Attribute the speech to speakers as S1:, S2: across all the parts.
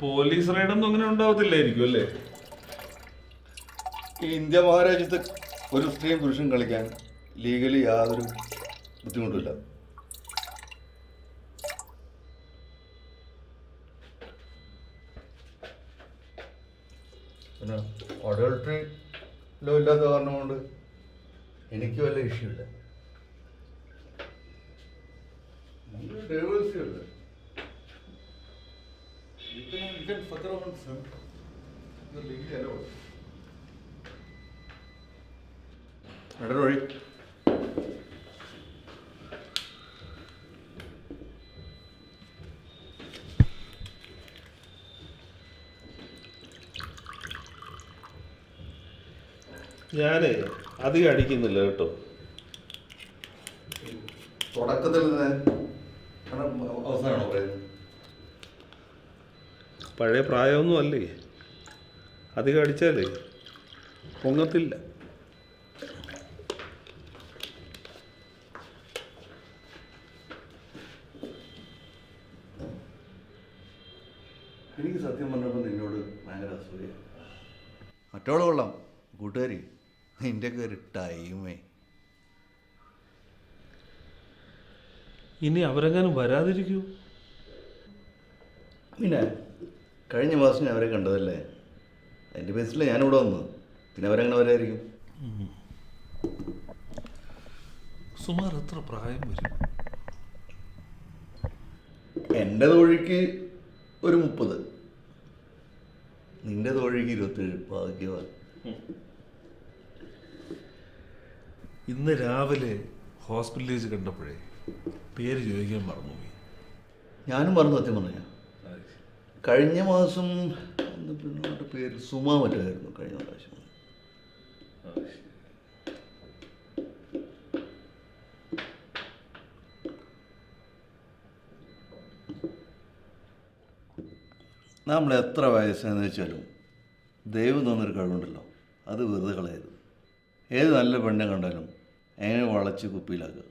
S1: Police റൈഡൊന്നും അങ്ങനെ ഉണ്ടാവത്തില്ലായിരിക്കും അല്ലേ?
S2: ഈ ഇന്ത്യ മഹാരാജ്യത്ത് ഒരു സ്ത്രീയും പുരുഷനും കളിക്കാൻ ലീഗലി യാതൊരു ബുദ്ധിമുട്ടില്ല പിന്നെ അഡൾട്ടറി ലോ ഇല്ലാത്ത കാരണം കൊണ്ട് എനിക്ക് വല്ല ഇഷ്യമില്ല വഴി.
S1: ഞാനേ അധികം അടിക്കുന്നില്ല കേട്ടോ.
S2: തുടക്കത്തിൽ അവസാനമാണോ പറയുന്നത്?
S1: പഴയ പ്രായമൊന്നും അല്ലേ? അധികം അടിച്ചാലേ പൊങ്ങത്തില്ല.
S2: എനിക്ക് സത്യം പറഞ്ഞപ്പോൾ നിന്നോട് ഭയങ്കര അസൂയ. മറ്റോളം കൊള്ളാം കൂട്ടുകാരി. നിന്റെയൊക്കെ ഒരു ടൈമേ
S1: ഇനി അവരെങ്ങാനും വരാതിരിക്കൂ?
S2: പിന്നെ കഴിഞ്ഞ മാസം ഞാൻ അവരെ കണ്ടതല്ലേ? എന്റെ ബേസിൽ ഞാനിവിടെ വന്നു. പിന്നെ അവരങ്ങനെ വരായിരിക്കും
S1: സുമാർ എത്ര പ്രായം വരും?
S2: എന്റെ തോഴിക്ക് ഒരു മുപ്പത്. നിന്റെ തോഴിക്ക് ഇരുപത്തേഴ്. ഭാഗ്യവാൻ.
S1: ഇന്ന് രാവിലെ ഹോസ്പിറ്റലിൽ കണ്ടപ്പോഴേ പേര് ചോദിക്കാൻ മറന്നുപോയി.
S2: ഞാനും മറന്നു സത്യം പറഞ്ഞ കഴിഞ്ഞ മാസം പെണ്ണുങ്ങളുടെ പേര് സുമ മറ്റായിരുന്നു കഴിഞ്ഞ പ്രാവശ്യം. നമ്മൾ എത്ര വയസ്സെന്ന് വെച്ചാലും ദൈവം തന്നൊരു കഴിവുണ്ടല്ലോ. അത് വെറുതെ കളയരുത്. ഏത് നല്ല പെണ്ണെ കണ്ടാലും എങ്ങനെ വളച്ച് കുപ്പിയിലാക്കുക?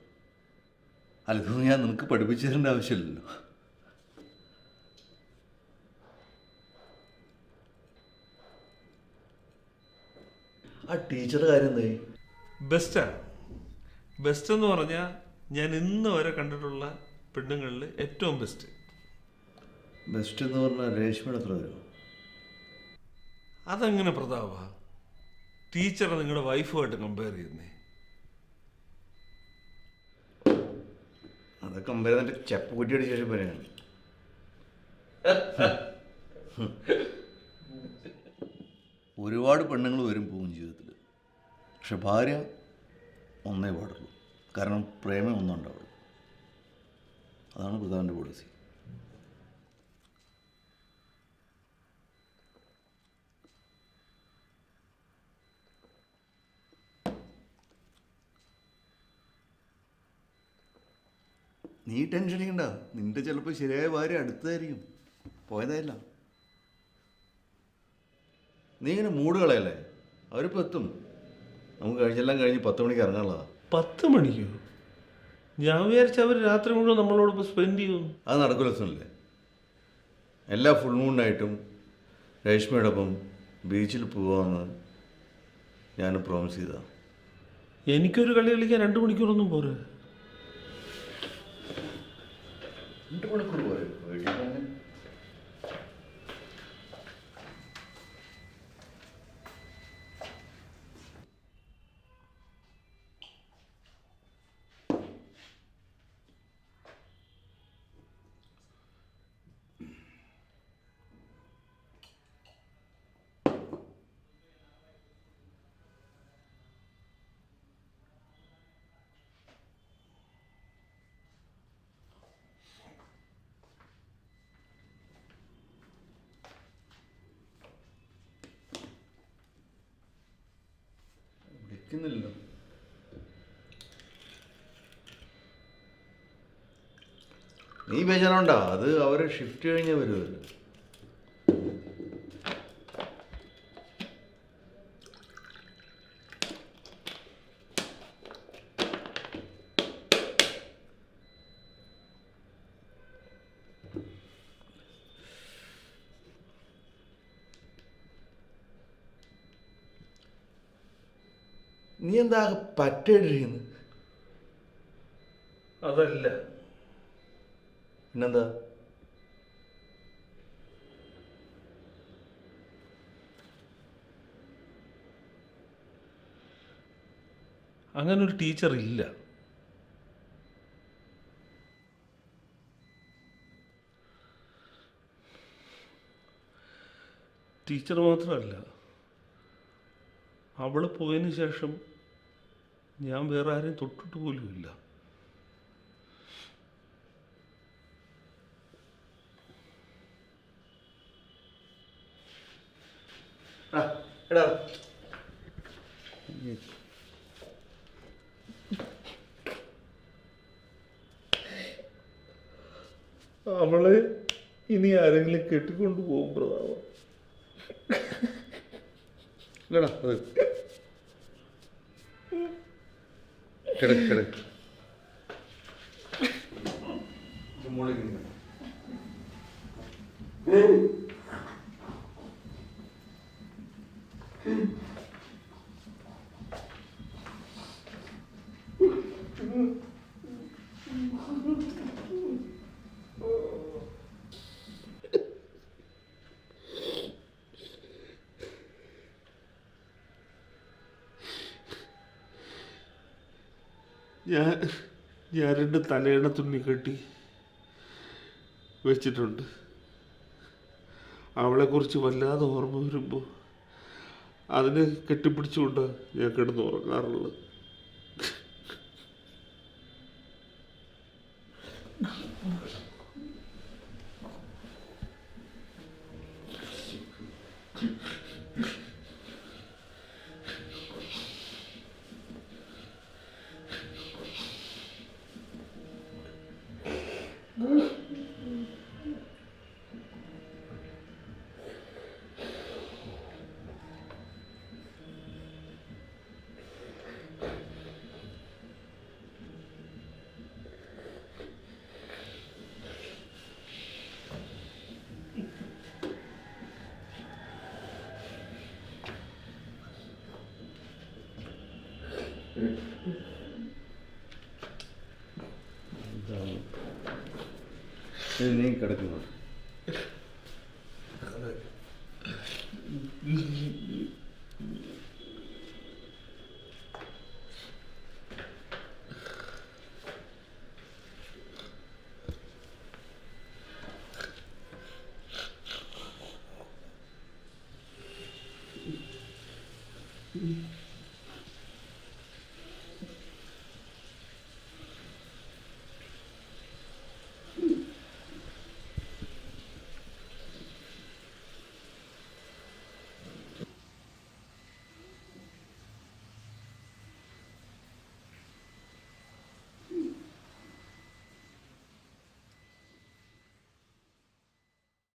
S2: അല്ലെങ്കിൽ ഞാൻ നിനക്ക് പഠിപ്പിച്ചു തരേണ്ട ആവശ്യമില്ലല്ലോ. ആ ടീച്ചറുടെ കാര്യം എന്തായി?
S1: ബെസ്റ്റാണ്. ബെസ്റ്റ് എന്ന് പറഞ്ഞാൽ ഞാൻ ഇന്ന് വരെ കണ്ടിട്ടുള്ള പെണ്ണുങ്ങളിൽ ഏറ്റവും ബെസ്റ്റ്.
S2: ബെസ്റ്റ് എന്ന് പറഞ്ഞാൽ രേഷ്മയുടെ അത്ര വരും
S1: അതെങ്ങനെ പ്രതാപ? ടീച്ചറെ നിങ്ങളുടെ വൈഫുമായിട്ട് കമ്പയർ ചെയ്യുന്നേ.
S2: അതൊക്കെ കമ്പയർ എന്നിട്ട് ചെപ്പ് കുറ്റിയുടെ ശേഷം പറയാണ്. ഒരുപാട് പെണ്ണുങ്ങൾ വരും പോകും ജീവിതത്തിൽ പക്ഷെ ഭാര്യ ഒന്നേ പാടുള്ളൂ. കാരണം പ്രേമം ഒന്നും ഉണ്ടാവുള്ളൂ അതാണ് പ്രധാന പോളിസി നീ ടെൻഷൻ ചെയ്യണ്ട. നിന്റെ ചിലപ്പോൾ ശരിയായ ഭാര്യ അടുത്തതായിരിക്കും. പോയതായില്ല. നീ ഇങ്ങനെ മൂട് കളയല്ലേ? അവരിപ്പോൾ എത്തും. നമുക്ക് കഴിഞ്ഞെല്ലാം കഴിഞ്ഞ് പത്ത് മണിക്ക് ഇറങ്ങാനുള്ളതാ.
S1: പത്ത് മണിക്കോ? ഞാൻ വിചാരിച്ച അവർ രാത്രി മുഴുവൻ നമ്മളോടൊപ്പം സ്പെൻഡ് ചെയ്യും.
S2: അത് നടക്കില്ല സുനല്ലേ എല്ലാ ഫുൾ മൂണിനായിട്ടും രേഷ്മയോടൊപ്പം ബീച്ചിൽ പോവാമെന്ന് ഞാൻ പ്രോമിസ് ചെയ്താ
S1: എനിക്കൊരു കളി കളിക്കാൻ രണ്ട് മണിക്കൂറൊന്നും പോരെ.
S2: രണ്ട് മണിക്കൂർ പോരെ വിളിക്കുന്നില്ലല്ലോ നീ ബേജാറുണ്ടാ അത് അവർ ഷിഫ്റ്റ് കഴിഞ്ഞേ വരുമല്ലോ നീ എന്താ പറ്റേണ്ടിരിക്കുന്നു
S1: അതല്ല.
S2: പിന്നെന്താ?
S1: അങ്ങനെ ഒരു ടീച്ചർ ഇല്ല ടീച്ചർ മാത്രമല്ല അവൾ പോയതിന് ശേഷം ഞാൻ വേറെ ആരെയും തൊട്ടിട്ട് പോലുമില്ല അവളെ ഇനി ആരെങ്കിലും കെട്ടിക്കൊണ്ടു പോകും പ്രതാപ.
S2: ഇല്ലടാ അത് കിടക്ക് കിടക്ക്
S1: ഞാൻ ഞാൻ രണ്ട് തലയിണ തുണി കെട്ടി വെച്ചിട്ടുണ്ട്. അവളെക്കുറിച്ച് വല്ലാതെ ഓർമ്മ വരുമ്പോൾ അതിനെ കെട്ടിപ്പിടിച്ചുകൊണ്ട് ഞാൻ കിടന്ന്
S2: நீங்க கிடக்குமா
S1: Mm-hmm.